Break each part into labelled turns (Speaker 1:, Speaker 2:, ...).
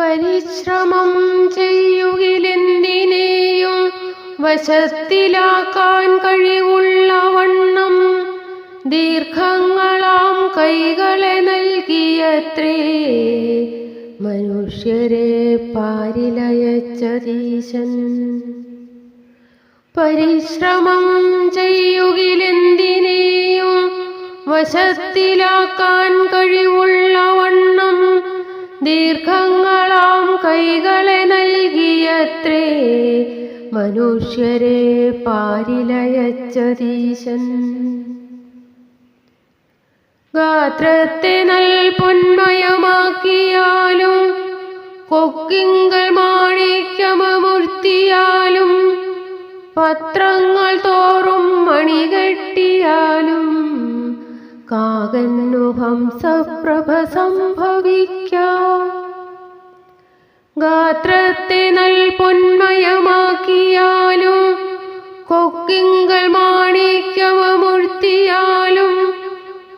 Speaker 1: പരിശ്രമം ചെയ്യുകിലെന്തിനേയും വശത്തിലാക്കാൻ കഴിവുള്ള വണ്ണം ദീർഘങ്ങളാം കൈകളെ നൽകിയത്രേ. മനുഷ്യരെ പാരിലയച്ചതീശൻ. പരിശ്രമം ചെയ്യുകിലെന്തിനേയും വശത്തിലാക്കാൻ കഴിവുള്ള കൈകളെ നൽകിയത്രേ മനുഷ്യരെ പാരിലയച്ചതീശൻ. ഗാത്രത്തെ നൽ പൊന്മയമാക്കിയാലും കൊക്കിങ്കൾ മാണിക്യമൂർത്തിയാലും പത്രങ്ങൾ തോറും മണികെട്ടിയാലും കാകന്നു ഹംസപ്രഭ ഗാത്രത്തെ നൽ പൊന്മയമാക്കിയാലും കൊക്കിങ്ങൾ മാണിക്യമൂർത്തിയാലും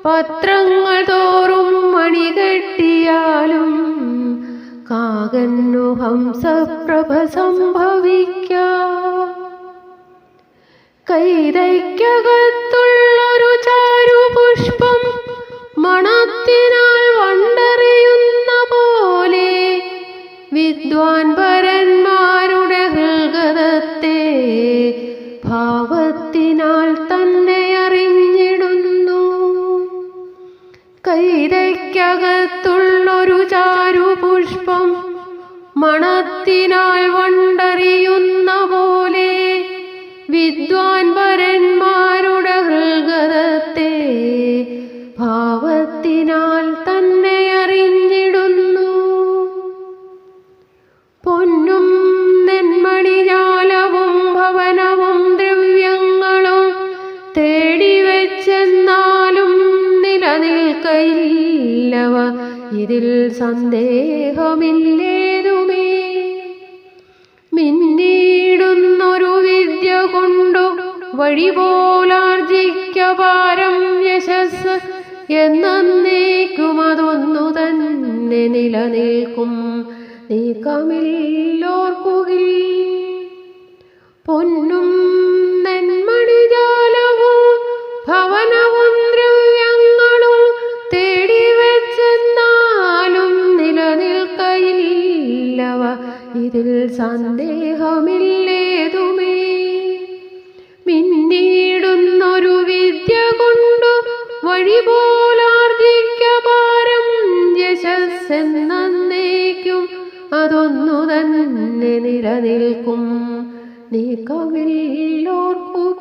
Speaker 1: പത്രങ്ങൾ തോറും മണി കെട്ടിയാലും കാകന്നു ഹംസപ്രഭ സംഭവിക്ക. കൈതയ്ക്കകത്തുള്ളൊരു ചാരുപുഷ്പം മണത്തിനാൽ കൈതയ്ക്കകത്തുള്ളൊരു ചാരുപുഷ്പം മണത്തിനാൽ വണ്ടറിയുന്ന പോലെ വിദ്വാൻ നിലനിൽക്കയില്ലവ ഇതിൽ സന്ദേഹമില്ലേതുമേ? മിന്നീടുന്നൊരു വിദ്യ കൊണ്ടു വഴി പോലാർജിക്ക യശസ് എന്നേക്കും അതൊന്നു തന്നെ നിലനിൽക്കും. നീക്കമില്ലോർക്കുകിൽ പൊന്നും ഇതിൽ സന്ദേഹമില്ലേതുമേ? മിന്നീടുന്നൊരു വിദ്യ കൊണ്ടു വഴി യശസ് യശസ്സെന്നേക്കും അതൊന്നു തന്നെ നിലനിൽക്കും. നീക്കമില്ലോർക്കു